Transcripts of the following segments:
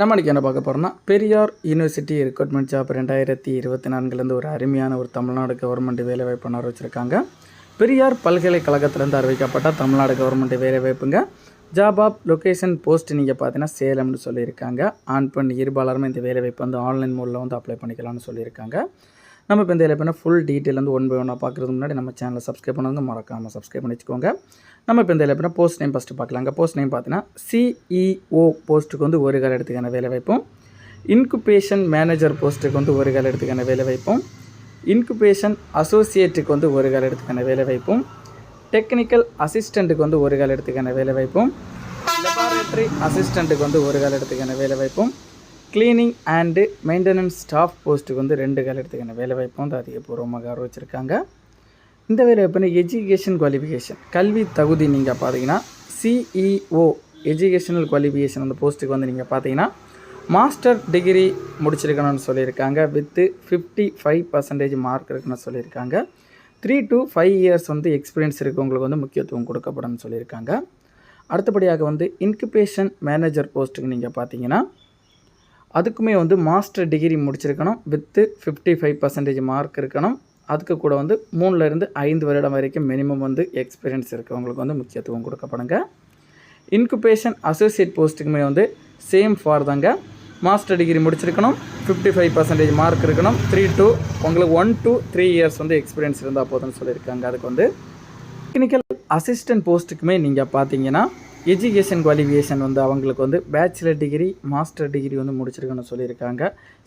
நம்ம இன்றைக்கி என்ன பார்க்க போகிறோம்னா பெரியார் யூனிவர்சிட்டி ரெக்ரூட்மெண்ட் ஜாப் ரெண்டாயிரத்தி இருபத்தி நான்குலேருந்து ஒரு அருமையான ஒரு தமிழ்நாடு கவர்மெண்ட் வேலைவாய்ப்பு அறிவிச்சிருக்காங்க. பெரியார் பல்கலைக்கழகத்திலேருந்து அறிவிக்கப்பட்ட தமிழ்நாடு கவர்மெண்ட் வேலைவாய்ப்புங்க. ஜாப் ஆப் லொக்கேஷன் போஸ்ட் நீங்கள் பார்த்தீங்கன்னா சேலம்னு சொல்லியிருக்காங்க. ஆண் பெண் இருபாலருமே இந்த வேலைவாய்ப்பு வந்து ஆன்லைன் மூலம் வந்து அப்ளை பண்ணிக்கலாம்னு சொல்லியிருக்காங்க. நம்ம இப்போ இந்த வேலைவாய்ப்பு ஃபுல் டீட்டெயில் வந்து ஒன் பை ஒன்னாக பார்க்குறதுக்கு முன்னாடி நம்ம சேனலை சப்ஸ்கிரைப் பண்ணவங்க மறக்காமல் சப்ஸ்கிரைப் பண்ணி வச்சுக்கோங்க நம்ம இப்போ இந்த வேலைவாய்ப்பு போஸ்ட் நேம் ஃபஸ்ட்டு பார்க்கலாங்க போஸ்ட் நேம் பார்த்தீங்கன்னா சிஇஓ போஸ்ட்டுக்கு வந்து ஒரு கால இடத்துக்கான வேலைவாய்ப்பும் இன்குபேஷன் மேனேஜர் போஸ்ட்டுக்கு வந்து ஒரு கால இடத்துக்கான வேலைவாய்ப்பும் இன்குபேஷன் அசோசியேட்டுக்கு வந்து ஒரு கால இடத்துக்கான வேலைவாய்ப்பும் டெக்னிக்கல் அசிஸ்டண்ட்டுக்கு வந்து ஒரு கால இடத்துக்கான வேலைவாய்ப்பும் லெபார்டரி அசிஸ்டண்ட்டுக்கு வந்து ஒரு கால இடத்துக்கான வேலைவாய்ப்பும் க்ளீனிங் அண்டு மெயின்டெனன்ஸ் ஸ்டாஃப் போஸ்ட்டுக்கு வந்து ரெண்டு கால வேலைவாய்ப்பு வேலைவாய்ப்பும் வந்து அதிகபூர்வமாக அறிவிச்சிருக்காங்க. இந்த வேலைவாய்ப்புனா எஜுகேஷன் குவாலிஃபிகேஷன் கல்வி தகுதி நீங்கள் பார்த்தீங்கன்னா சிஇஓ எஜுகேஷனல் குவாலிஃபிகேஷன் அந்த போஸ்ட்டுக்கு வந்து நீங்கள் பார்த்தீங்கன்னா மாஸ்டர் டிகிரி முடிச்சிருக்கணும்னு சொல்லியிருக்காங்க. With fifty five percentage mark இருக்குன்னு சொல்லியிருக்காங்க. த்ரீ டு ஃபைவ் இயர்ஸ் வந்து எக்ஸ்பீரியன்ஸ் இருக்கவங்களுக்கு வந்து முக்கியத்துவம் கொடுக்கப்படும் சொல்லியிருக்காங்க. அடுத்தபடியாக வந்து இன்குபேஷன் மேனேஜர் போஸ்ட்டுக்கு நீங்கள் பார்த்தீங்கன்னா அதுக்குமே வந்து மாஸ்டர் டிகிரி முடிச்சிருக்கணும். With fifty five percentage mark இருக்கணும். அதுக்கு கூட வந்து மூணுலேருந்து ஐந்து வருடம் வரைக்கும் மினிமம் வந்து எக்ஸ்பீரியன்ஸ் இருக்கவங்களுக்கு வந்து முக்கியத்துவம் கொடுக்கப்படுங்க இன்குபேஷன் அசோசியேட் போஸ்ட்டுக்குமே வந்து சேம் ஃபார் தாங்க. மாஸ்டர் டிகிரி முடிச்சிருக்கணும். ஃபிஃப்டி ஃபைவ் பர்சன்டேஜ் மார்க் இருக்கணும். த்ரீ டூ உங்களுக்கு ஒன் டூ த்ரீ இயர்ஸ் வந்து எக்ஸ்பீரியன்ஸ் இருந்தால் போதும்னு சொல்லியிருக்காங்க. அதுக்கு வந்து டெக்னிக்கல் அசிஸ்டன்ட் போஸ்ட்டுக்குமே நீங்கள் பார்த்தீங்கன்னா எஜுகேஷன் குவாலிஃபிகேஷன் வந்து அவங்களுக்கு வந்து பேச்சுலர் டிகிரி மாஸ்டர் டிகிரி வந்து முடிச்சிருக்கணும்னு சொல்லியிருக்காங்க.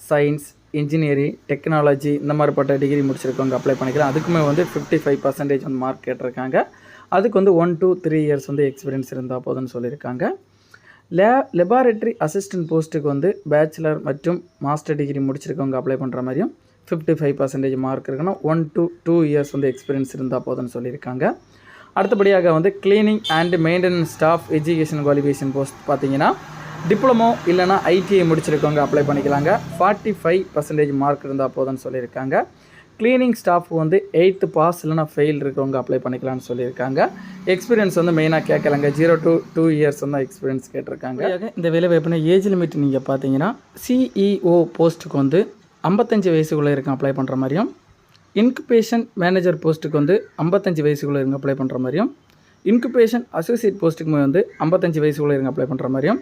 சயின்ஸ் இன்ஜினியரிங் டெக்னாலஜி இந்த மாதிரிப்பட்ட டிகிரி முடிச்சிருக்கவங்க அப்ளை பண்ணிக்கலாம். அதுக்குமே வந்து ஃபிஃப்டி ஃபைவ் பர்சன்டேஜ் வந்து மார்க் கேட்டிருக்காங்க. அதுக்கு வந்து ஒன் டூ த்ரீ இயர்ஸ் வந்து எக்ஸ்பீரியன்ஸ் இருந்தால் போதும்னு சொல்லியிருக்காங்க. லே லெபார்டரி அசிஸ்டன்ட் போஸ்ட்டுக்கு வந்து பேச்சுலர் மற்றும் மாஸ்டர் டிகிரி முடிச்சிருக்கவங்க அப்ளை பண்ணுற மாதிரியும் ஃபிஃப்டி ஃபைவ் பர்சன்டேஜ் மார்க் இருக்கணும். ஒன் டூ டூ இயர்ஸ் வந்து எக்ஸ்பீரியன்ஸ் இருந்தால் போதும்னு சொல்லியிருக்காங்க. அடுத்தபடியாக வந்து cleaning and maintenance staff education qualification post பார்த்தீங்கன்னா டிப்ளமோ இல்லைனா ஐடிஐ முடிச்சிருக்கவங்க அப்ளை பண்ணிக்கலாங்க. ஃபார்ட்டி ஃபைவ் பர்சன்டேஜ் மார்க் இருந்தால் போதும்னு சொல்லியிருக்காங்க. க்ளீனிங் ஸ்டாஃப் வந்து எயித்து பாஸ் இல்லைனா ஃபெயில் இருக்கவங்க அப்ளை பண்ணிக்கலாம்னு சொல்லியிருக்காங்க. எக்ஸ்பீரியன்ஸ் வந்து மெயினாக கேட்கலாங்க. ஜீரோ டூ டூ இயர்ஸ் வந்து எக்ஸ்பீரியன்ஸ் கேட்டிருக்காங்க. இந்த வேலை வாய்ப்புனா ஏஜ் லிமிட் நீங்கள் பார்த்தீங்கன்னா சிஇஓ போஸ்ட்டுக்கு வந்து ஐம்பத்தஞ்சு வயசுக்குள்ளே இருக்கும் அப்ளை பண்ணுற மாதிரியும் இன்குபேஷன் மேனேஜர் போஸ்ட்டுக்கு வந்து ஐம்பத்தஞ்சு வயசுக்குள்ளே இருங்க அப்ளை பண்ணுற மாதிரியும் இன்குபேஷன் அசோசியேட் போஸ்ட்டுக்கு வந்து ஐம்பத்தஞ்சு வயசுக்குள்ளே இருங்க அப்ளை பண்ணுற மாதிரியும்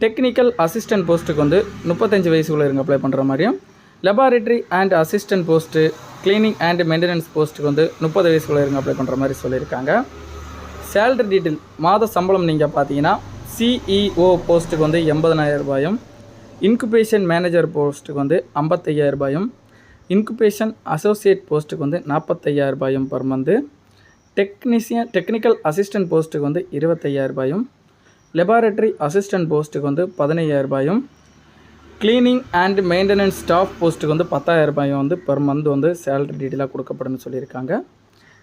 டெக்னிக்கல் அசிஸ்டன்ட் போஸ்ட்டுக்கு வந்து முப்பத்தஞ்சு வயசுக்குள்ளே இருங்க அப்ளை பண்ணுற மாதிரியும் laboratory and assistant post cleaning and maintenance போஸ்ட்டுக்கு வந்து முப்பது வயசுக்குள்ளே இருங்க அப்ளை பண்ணுற மாதிரி சொல்லியிருக்காங்க. சேலரி டீட்டெயில் மாத சம்பளம் நீங்கள் பார்த்தீங்கன்னா சிஇஓ போஸ்ட்டுக்கு வந்து எண்பதனாயிரம் ரூபாயும் இன்குபேஷன் மேனேஜர் போஸ்ட்டுக்கு வந்து ஐம்பத்தையாயிரம் ரூபாயும் இன்குபேஷன் அசோசியேட் போஸ்ட்டுக்கு வந்து நாற்பத்தையாயிரம் ரூபாயும் per month technician technical assistant போஸ்ட்டுக்கு வந்து இருபத்தையாயிரம் ரூபாயும். லெபார்டரி அசிஸ்டன்ட் போஸ்ட்டுக்கு வந்து பதினையாயிரம் ரூபாயும். க்ளீனிங் அண்ட் மெயின்டெனன்ஸ் ஸ்டாஃப் போஸ்ட்டுக்கு வந்து பத்தாயிரம் ரூபாயும் வந்து பர் மந்த் வந்து சேலரி டீட்டெயிலாக கொடுக்கப்படும் சொல்லியிருக்காங்க.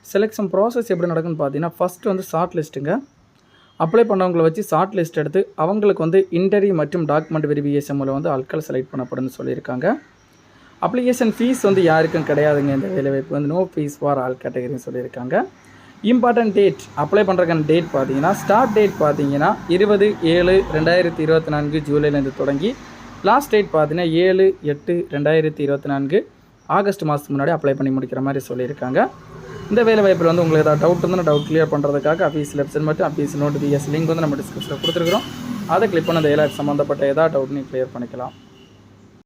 செலெக்ஷன் ப்ராசஸ் எப்படி நடக்குன்னு பார்த்தீங்கன்னா ஃபஸ்ட்டு வந்து ஷார்ட் லிஸ்ட்டுங்க அப்ளை பண்ணவங்களை வச்சு ஷார்ட் லிஸ்ட் எடுத்து அவங்களுக்கு வந்து இன்டர்வியூ மற்றும் டாக்குமெண்ட் வெரிஃபிகேஷன் மூலம் வந்து ஆட்கள் செலக்ட் பண்ணப்படும்னு சொல்லியிருக்காங்க. அப்ளிகேஷன் ஃபீஸ் வந்து யாருக்கும் கிடையாதுங்க இந்த வேலைவாய்ப்பு வந்து நோ ஃபீஸ் ஃபார் ஆல் கேட்டகரின்னு சொல்லியிருக்காங்க. இம்பார்ட்டன்ட் டேட் அப்ளை பண்ணுறக்கான டேட் பார்த்தீங்கன்னா ஸ்டார்ட் டேட் பார்த்தீங்கன்னா இருபது ஏழு ரெண்டாயிரத்தி இருபத்தி நான்கு ஜூலைலேருந்து தொடங்கி லாஸ்ட் டேட் பார்த்தீங்கன்னா ஏழு எட்டு ரெண்டாயிரத்தி இருபத்தி நான்கு ஆகஸ்ட் மாதத்துக்கு முன்னாடி அப்ளை பண்ணி முடிக்கிற மாதிரி சொல்லியிருக்காங்க. இந்த வேலை வாய்ப்பில் வந்து உங்களுக்கு ஏதாவது டவுட் இருந்தால் டவுட் கிளியர் பண்ணுறதுக்காக அஃபீஸ் வெப்சைட் மட்டும் அஃபீஸ் நோட்டிஃபிகேஷன் லிங்க் வந்து நம்ம டிஸ்கிரிப்ஷனில் கொடுத்துருக்குறோம். அதை கிளிக் பண்ண இந்த ஏழாயிரம் சம்மந்தப்பட்ட ஏதாவது டவுட் நீங்கள் கிளியர் பண்ணிக்கலாம்.